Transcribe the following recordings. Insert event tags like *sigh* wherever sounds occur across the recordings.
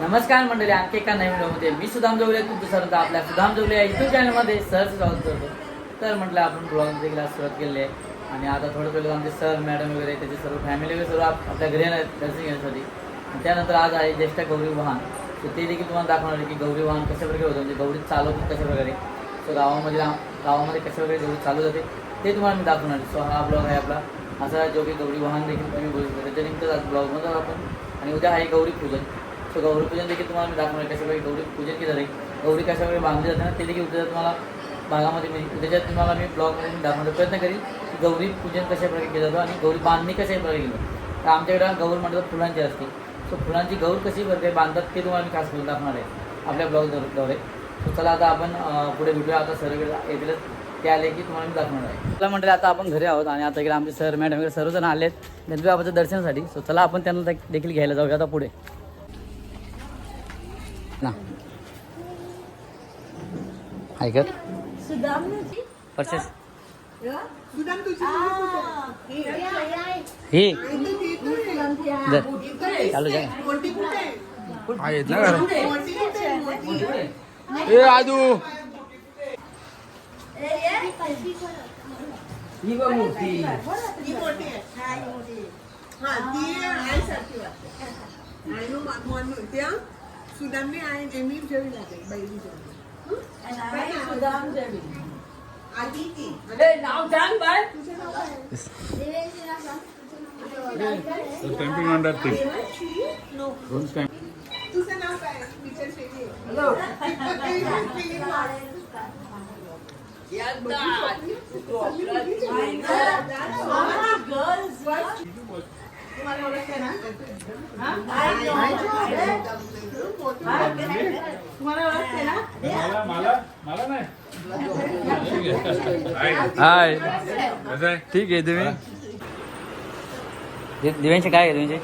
नमस्कार मंडळी आणखी एका नवीन व्हिडिओमध्ये मी सुधाम जोगले तुमचं सर्व आपल्या सुधाम जोगले या युट्यूब चॅनलमध्ये सहज स्वागत करतो. तर म्हटलं आपण ब्लॉग देखील आज सुरुवात केली आहे. आणि आता थोडं थोडं आमचे सर मॅडम वगैरे त्याचे सर्व फॅमिली वगैरे सर्व आपल्या घरी येणार दर्शन घेण्यासाठी. त्यानंतर आज आहे ज्येष्ठ गौरी वाहन. तर ते देखील तुम्हाला दाखवणार आहे की गौरी वाहन कशाप्रकारे होतं म्हणजे गौरी चालवतात कशाप्रकारे सो गावामध्ये गावामध्ये कशाप्रकारे गौरी चालू जाते ते तुम्हाला मी दाखवणार आहे. सो हा ब्लॉग आहे आपला. असा जो की गौरी वाहन देखील तुम्ही बोलू शकता. त्याच्या आज ब्लॉगमध्ये आपण. आणि उद्या आहे गौरी पूजन. सो गौरी पूजन देखील तुम्हाला मी दाखवणार आहे. कशा गौरी पूजन केलं जाईल गौरी कशाप्रकारे बांधली जाते ना ते देखील उद्या तुम्हाला भागामध्ये मी उद्याच्यात तुम्हाला मी ब्लॉगमध्ये मी दाखवण्याचा प्रयत्न करीन की गौरी पूजन कशाप्रकारे केलं जातं आणि गौरी बांधणी कशाप्रकारे केली तर आमच्याकडे गौर म्हणतात फुलांची असते. सो फुलांची गौर कशी प्रकारे बांधतात ते तुम्हाला मी खास करून दाखवणार आहे आपल्या ब्लॉगद्वारे सो चला आता आपण पुढे भेटूया. आता सर्व येतील ते आले की तुम्हाला मी दाखवणार आहे. चला म्हटलं आता आपण घरी आहोत आणि आता इकडे आमचे सर मॅडम वगैरे सर्वजण आले आहेत गणपती बाबाच्या दर्शनासाठी. सो चला आपण त्यांना देखील घ्यायला जाऊया आता पुढे. ना. ऐकत परचेस. ही. चालू जा आहेत ना घरात ए आदू ही बघ मूर्ती सुदामने आहे. नेहमी जेवी लागेल बैली जेवी. आधी ती. स्टॅम्पिंग म्हणतात ते. दोन स्टॅम्प तुझं नाव काय? विचार शेट्टी *laughs* *laughs* तुम्हाला ओळखते ना? तुम्हाला ओळखते ना हाय. कसं आहे ठीक आहे तुम्ही दिव्यांचे काय आहे दिव्यांचे?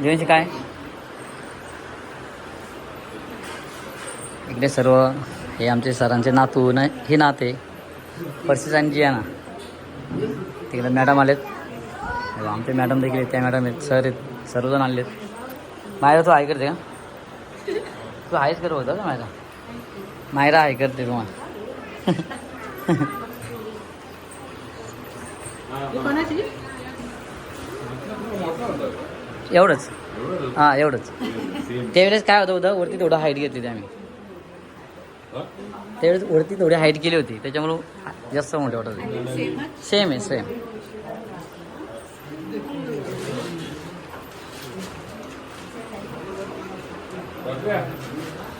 दिव्यांचे काय? इकडे सर्व हे आमचे सरांचे नातू न हे नाते. परसिस आणि जियाना. तिकडे मॅडम आलेत. आमचे मॅडम देखील आहेत त्या मॅडम आहेत. सर आहेत. सर्वजण आलेत. मायरा तू आहे करते का तू आहेच करत होता का मायरा. मायरा आहे करते तुम्हाला एवढंच. हां एवढंच. त्यावेळेस काय होतं होतं वरती थोडं हाईट घेतली होती आम्ही. त्यावेळेस वरती थोडी हाईट केली होती त्याच्यामुळं जास्त मोठे वाटत होते. सेम आहे सेम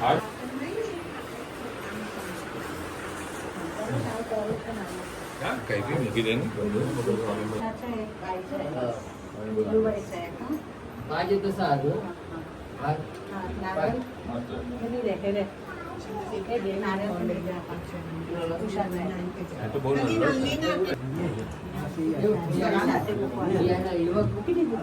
Hej. કઈ બી મૂકી દે આજે તો સારું. યુવક મૂકી દીધું.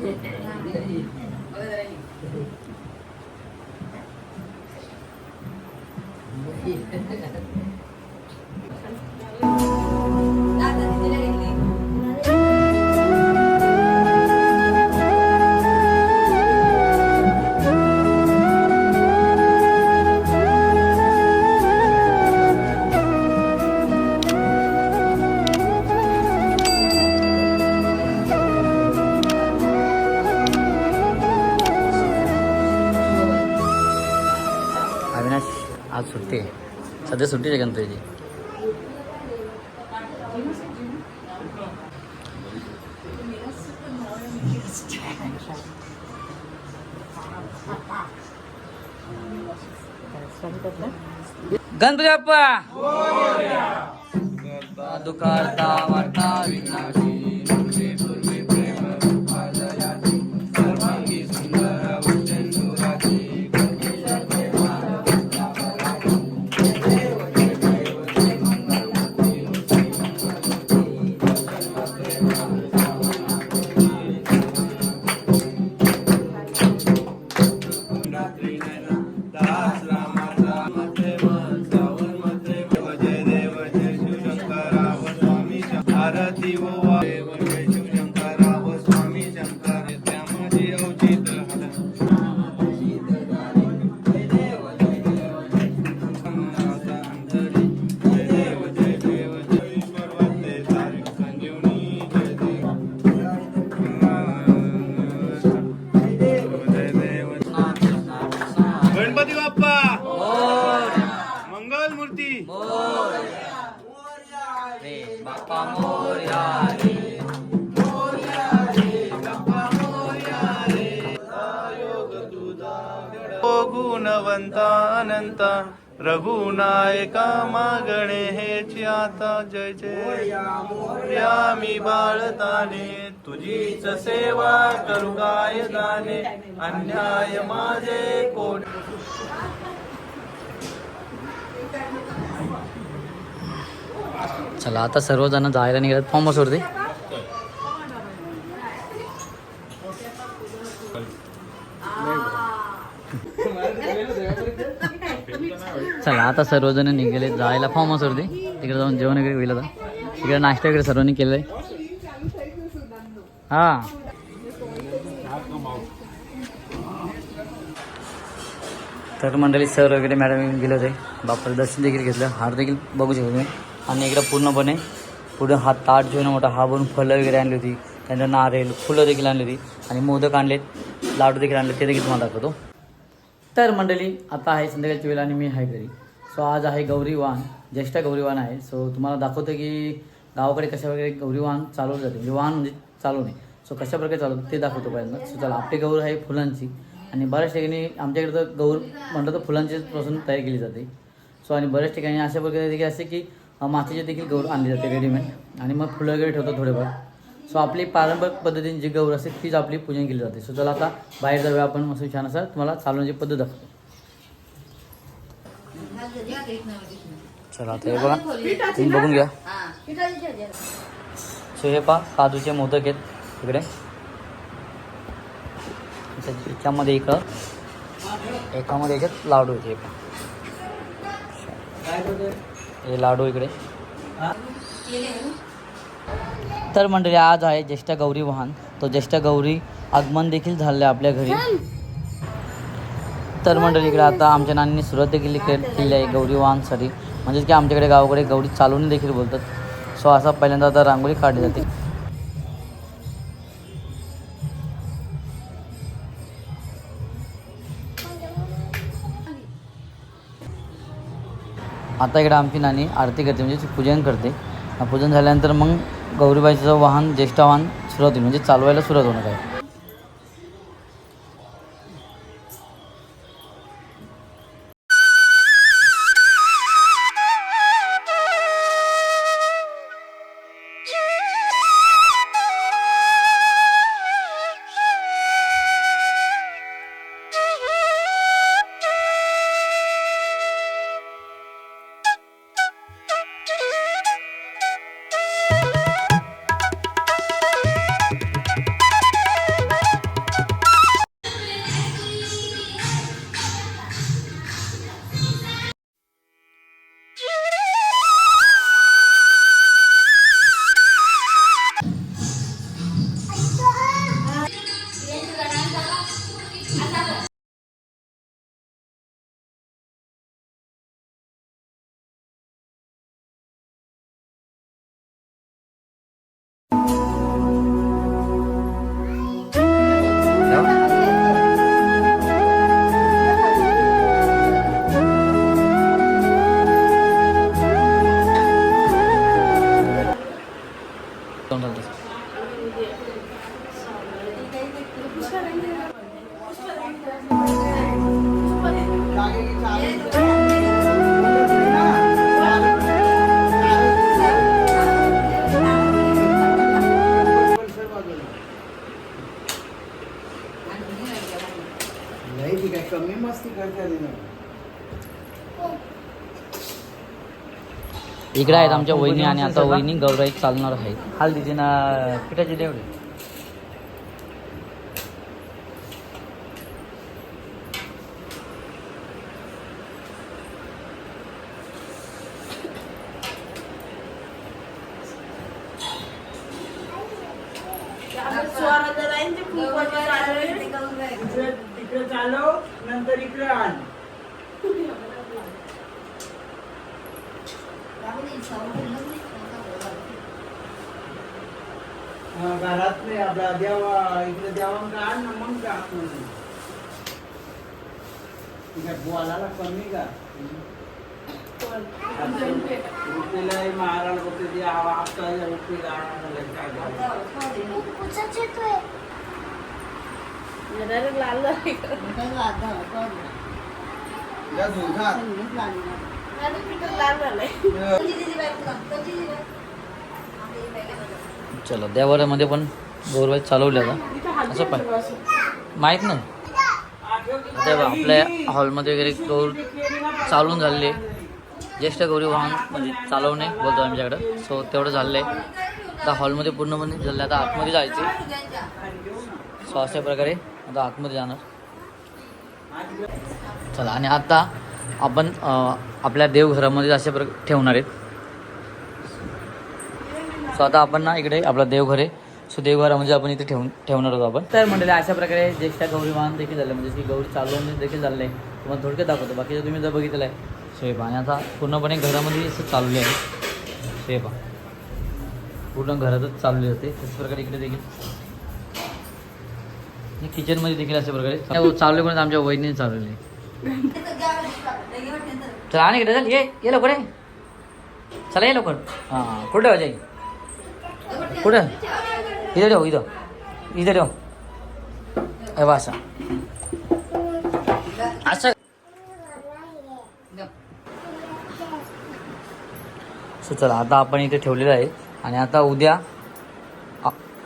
बोल अविनाश सध्या सुट्टीचे गणपतीची. गणपती बाप्पा! दुकारता वार्ता विनाशी. Gracias. गुणवंता अनंत. रघुनायका मागणे हे आता जय जय. या मी बाळताने तुझीच सेवा करू काय दाने अन्याय माझे कोण चला आता सर्वजण जायला निघाले फॉर्म वरती. चला आता सर्वजण निघाले. जायला फॉर्म वरती तिकडे जाऊन जेवण वगैरे होईल आता तिकडे नाश्ता वगैरे सर्वांनी केलंय हा. तर मंडळी सर वगैरे मॅडम गेले होते. बापाला दर्शन देखील घेतलं. हार देखील बघू शकतो तुम्ही. आणि इकडं पूर्णपणे पुढे हा ताट जो मोठा हा बनून फळं वगैरे आणली होती. त्यानंतर नारळ फुलं देखील आणली होती. आणि मोदक आणलेत लाडू देखील आणले ते देखील तुम्हाला दाखवतो. तर मंडळी आता आहे संध्याकाळची वेळ आणि मी आहे घरी. सो आज आहे गौरीवान ज्येष्ठ गौरीवान आहे. सो तुम्हाला दाखवतो की गावाकडे कशा वगैरे गौरीवान चालवलं जाते. म्हणजे वाहन म्हणजे चालवणे. सो कशा प्रकारे चालवतं ते दाखवतो पहिल्यांदा. सो चला आपली गौर आहे फुलांची. आणि बऱ्याच ठिकाणी आमच्याकडे तर गौर म्हणलं तर फुलांचीच पासून तयार केली जाते. सो आणि बऱ्याच ठिकाणी अशा प्रकारे देखील असे की मातीचे देखील गौर आणली जाते रेडीमेड. आणि मग फुलं वगैरे ठेवतो थोडेफार. सो आपली पारंपरिक पद्धतीने जी गौर असते तीच आपली पूजन केली जाते. सो चला आता बाहेर जाऊया आपण मस्त छान असं तुम्हाला चालवण्याची पद्धत दाखवतो. चला आता हे बघा. तुम्ही बघून घ्या. सो हे पहा काजूचे मोदक आहेत इकडे. याच्यामध्ये एक एकामध्ये एक लाडू आहेत हे पहा. हे लाडू इकडे. तर मंडळी आज आहे ज्येष्ठ गौरी वाहन. तो ज्येष्ठ गौरी आगमन देखील झालं आहे आपल्या घरी. तर मंडळी इकडे आता आमच्या नानीने सुरुवात देखील के- केली आहे गौरी वाहनसाठी म्हणजेच की आमच्याकडे गावाकडे गौरी चालवणी देखील बोलतात. सो असा पहिल्यांदा आता रांगोळी काढली जाते. आता इकडे आमची नानी आरती करते म्हणजे पूजन करते. पूजन झाल्यानंतर मग गौरीबाईचं वाहन ज्येष्ठ वाहन सुरुवात होईल म्हणजे चालवायला सुरुवात होणार आहे. कमी मस्ती करता इकडे आहेत आमच्या वहिनी आणि आता वहिनी गौराई चालणार आहे. हळदीची ना पिठाची देवडी इकडे चालव नंतर इकडे आण घरात नाही आपला देवा इकडे देवांका आण ना मग का ठीक बोलायला कमी का रुपीला मारायला बघते ती आपटा रुपीला आणायला काय करायचं? या दोघात. चलो देवाऱ्यामध्ये पण गौरवाई चालवल्या का असं पण. माहीत नाही. आता आपल्या हॉलमध्ये वगैरे गौर चालून झालेले ज्येष्ठ गौरी वाहन म्हणजे चालवणे बोलतो आमच्याकडं. सो तेवढं झालेलं आहे. आता हॉलमध्ये पूर्णपणे झालं आता आतमध्ये जायचे सो अशा प्रकारे आता आतमध्ये जाणार. चला आणि आता आपण आपल्या देवघरामध्ये अशा प्रकारे ठेवणार आहेत. सो आता आपण ना इकडे आपला देवघर आहे. सो देवघरामध्ये आपण इथे ठेवून ठेवणार आहोत आपण. तर मंडळी अशा प्रकारे ज्येष्ठ गौरी वाहन देखील झालं म्हणजे की गौरी चालवणे देखील झालेलं आहे. तुम्हाला थोडक्यात दाखवतो. बाकीचं तुम्ही जर बघितलं आहे. शेपा आणि आता पूर्णपणे घरामध्ये असं चालले आहे. शेपा पूर्ण घरातच चालले होते त्याच प्रकारे इकडे देखील. किचनमध्ये देखील अशा प्रकारे. चालले कोणी आमच्या वहिनीने चालवले. चला आणि इकडे चल ये ये लवकर चला ये लवकर. हां कुठे ठेवा जाई. कुठं? इथं ठेव इथं. इथं ठेव. अरे वा असं. असं सो चला आता आपण इथे ठेवलेलं आहे. आणि आता उद्या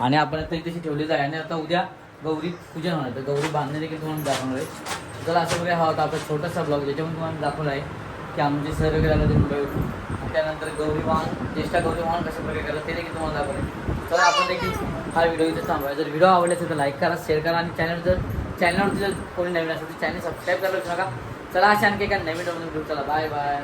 आणि आपण आता इथे ठेवलेलं आहे. आणि आता उद्या गौरी पूजन होणार तर गौरी बांधणे देखील तुम्हाला दाखवणार आहे. तर असं वगैरे हा होता आपला छोटासा ब्लॉग ज्याच्यामध्ये तुम्हाला दाखवला आहे की आमचे सर वगैरे आला ते मुंबईवरून त्यानंतर गौरी वाहन ज्येष्ठा गौरी वाहन कशा प्रकारे करतात ते देखील तुम्हाला दाखवले तर आपण देखील हा व्हिडिओ इथे थांबवा जर व्हिडिओ आवडला असेल तर लाईक करा शेअर करा आणि चॅनल जर चॅनलवरती जर कोणी नवीन असेल तर चॅनल सबस्क्राईब करायला विसरू नका. चला अशा आणखी एका नवीन व्हिडिओ चला बाय बाय